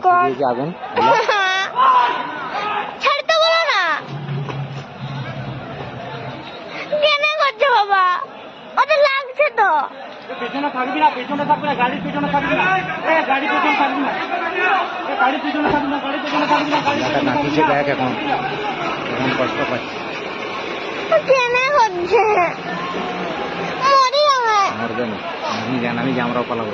এই আগুন ছাড়তে বলো না। কেনে করছ বাবা? ওটা লাগছে তো। পেছনে থাকবি না পেছনে থাকবি না গাড়ির পেছনে থাকবি না। গাড়ির পেছনে থাকবি না। গাড়ির পেছনে থাকবি না গাড়ির পেছনে থাকবি না গাড়ির পেছনে থাকবি না। এখন। এখন কষ্ট পাচ্ছে। কেনে করছে? মরি আমার মরবে না। আমি জানি আমি যে আমরাও পালাবো।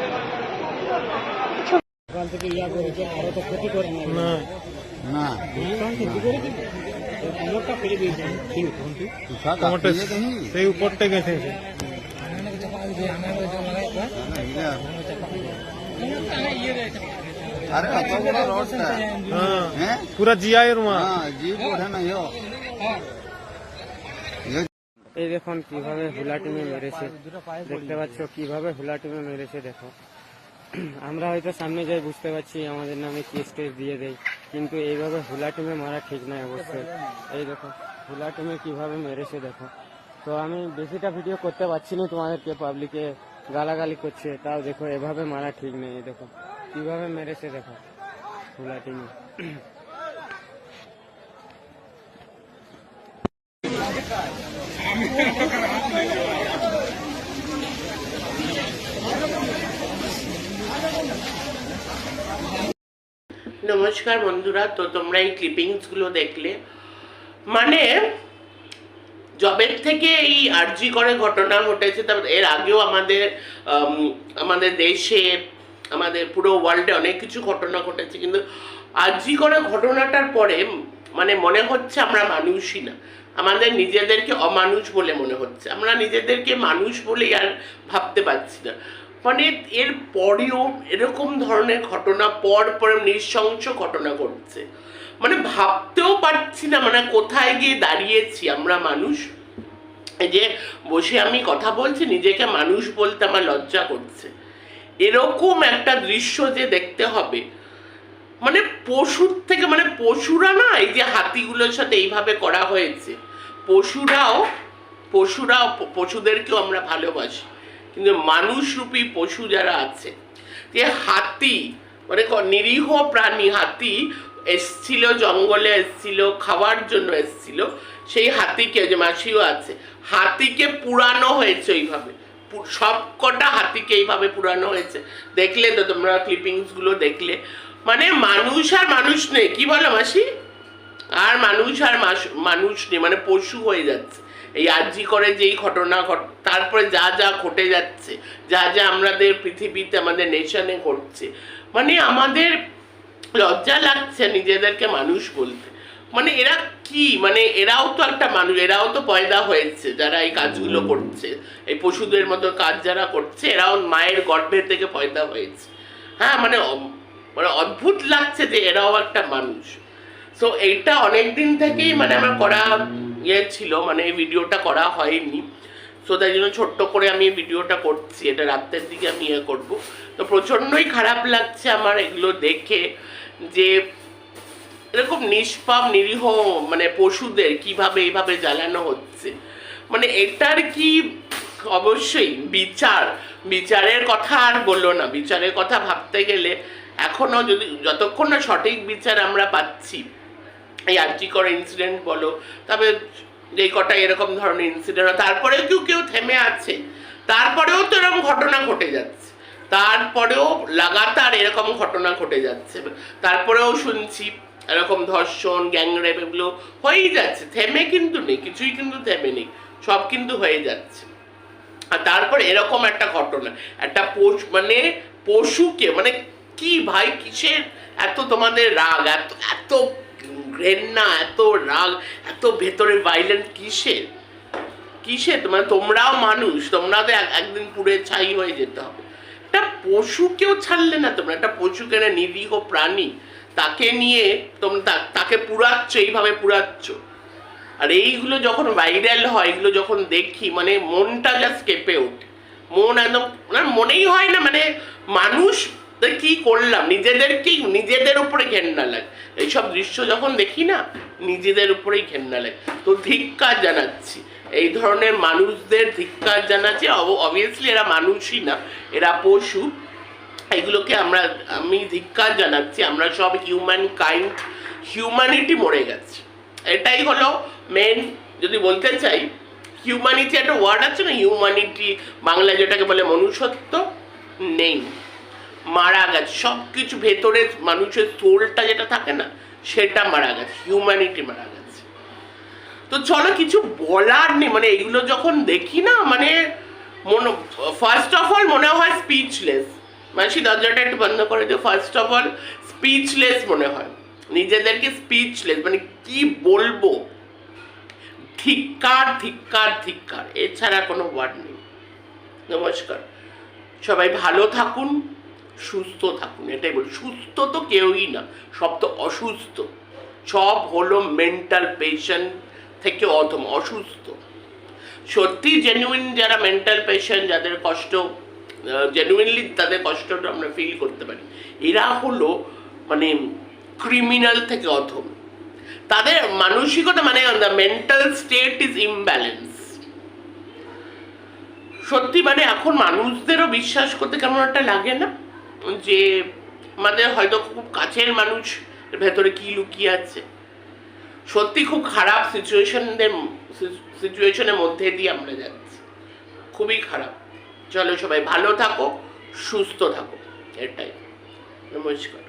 ওখান থেকে ইয়া করেছে আরও তো ক্ষতি করে না। না। ক্ষতি করে দিল কোমরটা ফেলে দিয়েছে। কোমরটা? সেই উপরটা গেছে। अरे হ্যাঁ। পুরা জিআইয়ের মা। হ্যাঁ জিপ ওঠে না ইয়ো। এই দেখুন কীভাবে হুলা টিমে মেরেছে। দেখতে পাচ্ছ কীভাবে হুলা টিমে মেরেছে দেখো। আমরা হয়তো সামনে যাই, বুঝতে পারছি আমাদের নামে কেস টেস দিয়ে দেয়। কিন্তু এইভাবে হুলা টিমে মারা ঠিক নয় অবশ্যই। এই দেখো, হুলা টিমে কীভাবে মেরেছে দেখো। তো আমি বেশিটা ভিডিও করতে পারছি না তোমাদেরকে পাবলিকে গালাগালি করছে, তাও দেখো এভাবে মারা ঠিক নেই দেখো। কীভাবে মেরেছে দেখো, হুলা নমস্কার বন্ধুরা, তো তোমরা এই ক্লিপিংসগুলো দেখলে। মানে জবের থেকে এই আরজি করে ঘটনা ঘটেছে, তারপর এর আগেও আমাদের আমাদের দেশে, আমাদের পুরো ওয়ার্ল্ডে অনেক কিছু ঘটনা ঘটেছে, কিন্তু আরজি করে ঘটনাটার পরে মানে মনে হচ্ছে আমরা মানুষই না। আমাদের নিজেদেরকে অমানুষ বলে মনে হচ্ছে। আমরা নিজেদেরকে মানুষ বলেই আর ভাবতে পারছি না। মানে এর পরেও এরকম ধরনের ঘটনা, পর পর নৃশংস ঘটনা ঘটছে। মানে ভাবতেও পারছি না মানে কোথায় গিয়ে দাঁড়িয়েছি আমরা মানুষ। এই যে বসে আমি কথা বলছি, নিজেকে মানুষ বলতে আমার লজ্জা করছে। এরকম একটা দৃশ্য যে দেখতে হবে। মানে পশুর থেকে মানে পশুরা না, এই যে হাতিগুলোর সাথে এইভাবে করা হয়েছে। পশুরাও পশুরাও, পশুদেরকেও আমরা ভালোবাসি। কিন্তু মানুষরূপী পশু যারা আছে, যে হাতি মানে নিরীহ প্রাণী হাতি এসছিল, জঙ্গলে এসছিল, খাওয়ার জন্য এসছিল, সেই হাতিকে, যে মাসিও আছে, হাতিকে পুরানো হয়েছে ওইভাবে। সব কটা হাতিকে এইভাবে পুরানো হয়েছে। দেখলে তো তোমরা ক্লিপিংসগুলো দেখলে। মানে মানুষ আর মানুষ নেই, কি বলো মাসি? আর মানুষ আর মানুষ নেই মানে পশু হয়ে যাচ্ছে। এই আর্জি করে যেই ঘটনা ঘট তারপরে যা যা ঘটে যাচ্ছে যা যা আমাদের পৃথিবীতে আমাদের নেশনে ঘটছে মানে আমাদের লজ্জা লাগছে নিজেদেরকে মানুষ বলতে। মানে এরা কি? মানে এরাও তো একটা মানুষ এরাও তো পয়দা হয়েছে যারা এই কাজগুলো করছে। এই পশুদের মতো কাজ যারা করছে এরাও মায়ের গর্ভে থেকে পয়দা হয়েছে। হ্যাঁ মানে মানে অদ্ভুত লাগছে যে এরাও একটা মানুষ। সো এইটা অনেক দিন থেকেই মানে আমার করা ইয়ে ছিল মানে এই ভিডিওটা করা হয়নি। সো তাই জন্য ছোট্ট করে আমি ভিডিওটা করছি, এটা রাত্রের দিকে আমি ইয়ে করব। তো প্রচণ্ডই খারাপ লাগছে আমার এগুলো দেখে যে এরকম নিষ্পাপ, নিরীহ মানে পশুদের কীভাবে এইভাবে জ্বালানো হচ্ছে। মানে এটার কি অবশ্যই বিচার, বিচারের কথা আর বলল না। বিচারের কথা ভাবতে গেলে এখনও যদি, যতক্ষণ না সঠিক বিচার আমরা পাচ্ছি এই আর্যিকর ইনসিডেন্ট বলো, তবে যেই কটা এরকম ধরনের ইনসিডেন্ট তারপরেও কেউ কেউ থেমে আছে। তারপরেও তো এরকম ঘটনা ঘটে যাচ্ছে। তারপরেও লাগাতার এরকম ঘটনা ঘটে যাচ্ছে। তারপরেও শুনছি এরকম ধর্ষণ গ্যাংরেপ এগুলো হয়েই যাচ্ছে। থেমে কিন্তু নেই, কিছুই কিন্তু থেমে নেই। সব কিন্তু হয়ে যাচ্ছে। আর তারপর এরকম একটা ঘটনা, একটা পশু মানে পশুকে মানে কি ভাই, কিসের এত তোমাদের রাগ, এত এত ঘৃণা, এত রাগ, এত ভেতরে ভাইলেন্ট কিসের? কিসের? মানে তোমরাও মানুষ, তোমরা তো এক- একদিন পুড়ে ছাই হয়ে যেতে হবে। একটা পশুকেও ছাড়লে না তোমরা, একটা পশুকে না নিরীহ প্রাণী, তাকে নিয়ে তোমরা তাকে পুরাচ্ছ এইভাবে পুরাচ্ছ আর এইগুলো যখন ভাইরাল হয়, এগুলো যখন দেখি মানে মনটা জাস্ট কেঁপে ওঠে। মন একদম মানে মনেই হয় না মানে মানুষ কি করলাম? নিজেদেরকেই নিজেদের উপরে ঘেন্না লাগে। এইসব দৃশ্য যখন দেখি না, নিজেদের উপরেই ঘেন্না লাগে। তো ধিক্কার জানাচ্ছি। এই ধরনের মানুষদের ধিক্কার জানাচ্ছি। অবভিয়াসলি এরা মানুষই না, এরা পশু। এগুলোকে আমরা, আমি ধিক্কার জানাচ্ছি। আমরা সব হিউম্যান কাইন্ড হিউম্যানিটি মরে গেছে। এটাই হলো মেন যদি বলতে চাই হিউম্যানিটি একটা ওয়ার্ড আছে না? হিউম্যানিটি বাংলা যেটাকে বলে মনুষ্যত্ব নেই। মারা গেছে। সব কিছু ভেতরে মানুষের সোলটা যেটা থাকে না, সেটা মারা গেছে হিউম্যানিটি মারা গেছে। তো চলো কিছু বলার নেই মানে এগুলো যখন দেখি না মানে মনে ফার্স্ট অফ অল মনে হয় স্পিচলেস মাসি দরজাটা একটু বন্ধ করে দিও ফার্স্ট অফ অল স্পিচলেস মনে হয়। নিজেদেরকে স্পিচলেস মানে কি বলব? ধিক্কার ধিক্কার ধিক্কার, এছাড়া কোনো ওয়ার্ড নেই। নমস্কার। সবাই ভালো থাকুন। সুস্থ থাকুন, এটাই বলি। সুস্থ তো কেউই না, সব তো অসুস্থ। সব হলো মেন্টাল পেশেন্ট থেকে অধম, অসুস্থ। সত্যি জেনুইন যারা মেন্টাল পেশেন্ট যাদের কষ্ট জেনুইনলি তাদের কষ্টটা আমরা ফিল করতে পারি। এরা হলো মানে ক্রিমিনাল থেকে অধম। তাদের মানসিকতা মানে the mental state is imbalance সত্যি মানে এখন মানুষদেরও বিশ্বাস করতে কেমন একটা লাগে না? যে মানে হয়তো খুব কাছের মানুষ ভেতরে কি লুকিয়ে আছে? সত্যি খুব খারাপ সিচুয়েশনদের সিচুয়েশনের মধ্যে দিয়ে আমরা যাচ্ছি। খুবই খারাপ। চলো সবাই ভালো থাকো, সুস্থ থাকো। এটাই। নমস্কার।